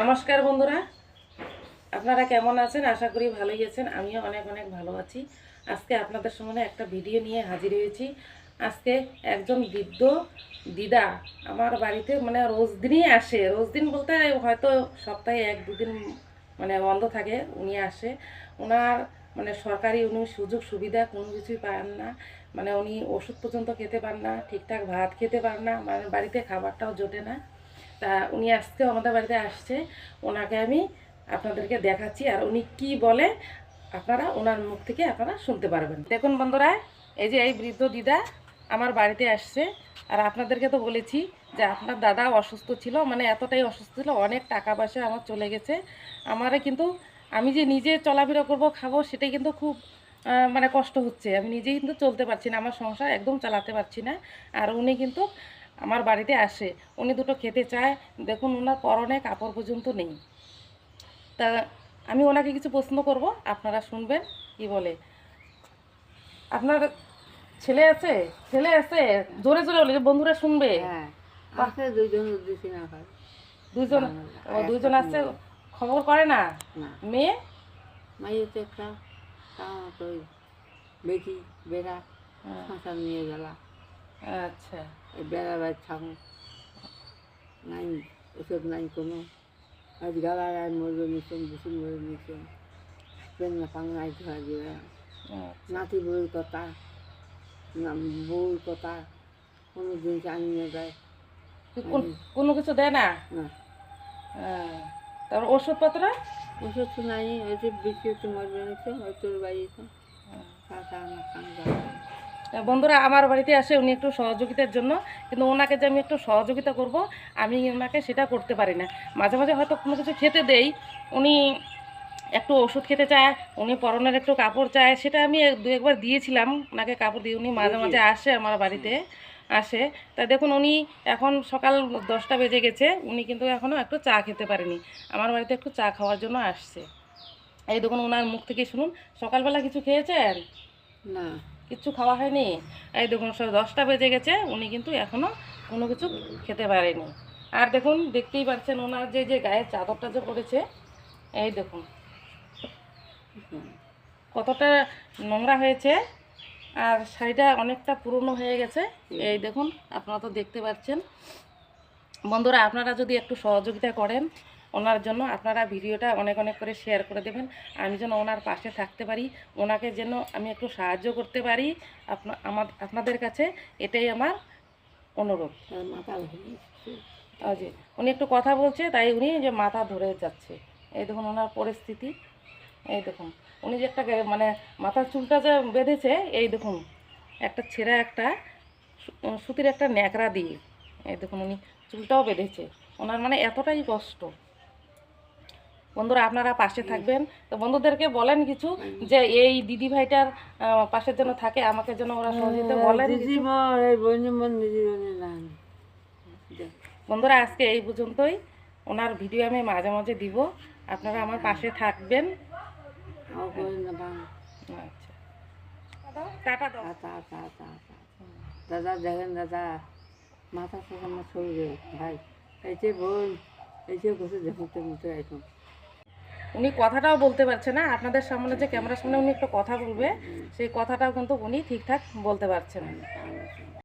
নমস্কার বন্ধুরা। আপনারা কেমন আছেন? আশা করি ভালোই আছেন। আমিও অনেক অনেক ভালো আছি। আজকে আপনাদের সামনে একটা ভিডিও নিয়ে হাজির হয়েছি। আজকে একজন বৃদ্ধ দিদা আমার বাড়িতে মানে রোজ দিনই আসে। রোজ দিন বলতে হয়তো সপ্তাহে এক দুদিন মানে বন্ধ থাকে, উনি আসে। ওনার মানে সরকারি উনি সুযোগ সুবিধা, কোনো কিছুই পান না। মানে উনি ওষুধ পর্যন্ত খেতে পান না, ঠিকঠাক ভাত খেতে পান না। মানে বাড়িতে খাবারটাও জোটে না। তা উনি আজকেও আমাদের বাড়িতে আসছে। ওনাকে আমি আপনাদেরকে দেখাচ্ছি আর উনি কি বলে আপনারা ওনার মুখ থেকে আপনারা শুনতে পারবেন। দেখুন বন্ধুরা, এই যে এই বৃদ্ধ দিদা আমার বাড়িতে আসছে। আর আপনাদেরকে তো বলেছি যে আপনার দাদা অসুস্থ ছিল মানে এতটাই অসুস্থ ছিল, অনেক টাকা পয়সা আমার চলে গেছে। আমারে কিন্তু আমি যে নিজে চলাফেরা করব, খাব, সেটাই কিন্তু খুব মানে কষ্ট হচ্ছে। আমি নিজেই কিন্তু চলতে পারছি না, আমার সংসার একদম চালাতে পারছি না। আর উনি কিন্তু আমার বাড়িতে আসে। উনি দুটো খেতে চায়। দেখুন ওনার পরনে কাপড় পর্যন্ত নেই। তা আমি ওনাকে কিছু প্রশ্ন করব আপনারা শুনবেন কি বলে। আপনার ছেলে আছে? ছেলে আছে? জোরে জোরে বলে যে বন্ধুরা শুনবে। হ্যাঁ আছে দুইজন হয়। দুইজন ও দুইজন আসছে খবর করে না? মেয়ে? মাইয়ে তো একটা বেটি বেড়া হ্যাঁ, নিয়ে গেলা। আচ্ছা। এই বেড়া বাড়ি থাকো। নাই ওষুধ নাই কোনো। আজ গালার আর মরে নিছেন বুসুন মরে নিছেন পেন না পাং নাই দিয়ে আচ্ছা। নাতি বউর কথা না বউর কথা কোনো জিনিস আনি না যায়। কোনো কিছু দেয় না? না। তারপর ওষুধপত্র? ওষুধ তো নাই ওই যে বেশি মরবে ওই তোর বাড়িতে না খান তা বন্ধুরা আমার বাড়িতে আসে উনি একটু সহযোগিতার জন্য কিন্তু ওনাকে যে আমি একটু সহযোগিতা করব আমি ওনাকে সেটা করতে পারি না। মাঝে মাঝে হয়তো কোনো কিছু খেতে দেই উনি একটু ওষুধ খেতে চায় উনি পরনের একটু কাপড় চায় সেটা আমি দু একবার দিয়েছিলাম ওনাকে কাপড় দিয়ে উনি মাঝে মাঝে আসে আমার বাড়িতে আসে। তা দেখুন উনি এখন সকাল দশটা বেজে গেছে উনি কিন্তু এখনও একটু চা খেতে পারেনি। আমার বাড়িতে একটু চা খাওয়ার জন্য আসছে। এই দেখুন ওনার মুখ থেকে শুনুন সকালবেলা কিছু খেয়েছেন? না। কিচ্ছু খাওয়া হয়নি। এই দেখুন সব দশটা বেজে গেছে, উনি কিন্তু এখনও কোনো কিছু খেতে পারেনি। আর দেখুন, দেখতেই পাচ্ছেন ওনার যে যে গায়ের চাদরটা যে পড়েছে, এই দেখুন। কতটা নোংরা হয়েছে, আর শাড়িটা অনেকটা পুরনো হয়ে গেছে। এই দেখুন, আপনারা তো দেখতে পাচ্ছেন। বন্ধুরা, আপনারা যদি একটু সহযোগিতা করেন ওনার জন্য আপনারা ভিডিওটা অনেক অনেক করে শেয়ার করে দেবেন। আমি যেন ওনার পাশে থাকতে পারি ওনাকে যেন আমি একটু সাহায্য করতে পারি আপনা আমার আপনাদের কাছে এটাই আমার অনুরোধ। যে উনি একটু কথা বলছে তাই উনি যে মাথা ধরে যাচ্ছে। এই দেখুন ওনার পরিস্থিতি এই দেখুন। উনি যে একটা মানে মাথার চুলটা যে বেঁধেছে এই দেখুন। একটা ছেঁড়া একটা সুতির একটা ন্যাকড়া দিয়ে এই দেখুন উনি চুলটাও বেঁধেছে। ওনার মানে এতটাই কষ্ট। বন্ধুরা আপনারা পাশে থাকবেন। তো বন্ধুদেরকে বলেন কিছু যে এই দিদি ভাইটার পাশের জন্য থাকে আমাকে যেন ওরা সহযোগিতা বলেন বন্ধুরা আজকে এই পর্যন্তই। ওনার ভিডিও আমি মাঝে মাঝে দিব। আপনারা আমার পাশে থাকবেন। আচ্ছা। দাদা দেখেন দাদা মাথা আমার চলবে। ভাই এই যে বোন এই যে বসে দেখুন তো এখন। উনি কথাটাও বলতে পারছে না। আপনাদের সামনে যে ক্যামেরার সামনে উনি একটা কথা বলবে, সেই কথাটাও কিন্তু উনি ঠিকঠাক বলতে পারছেন।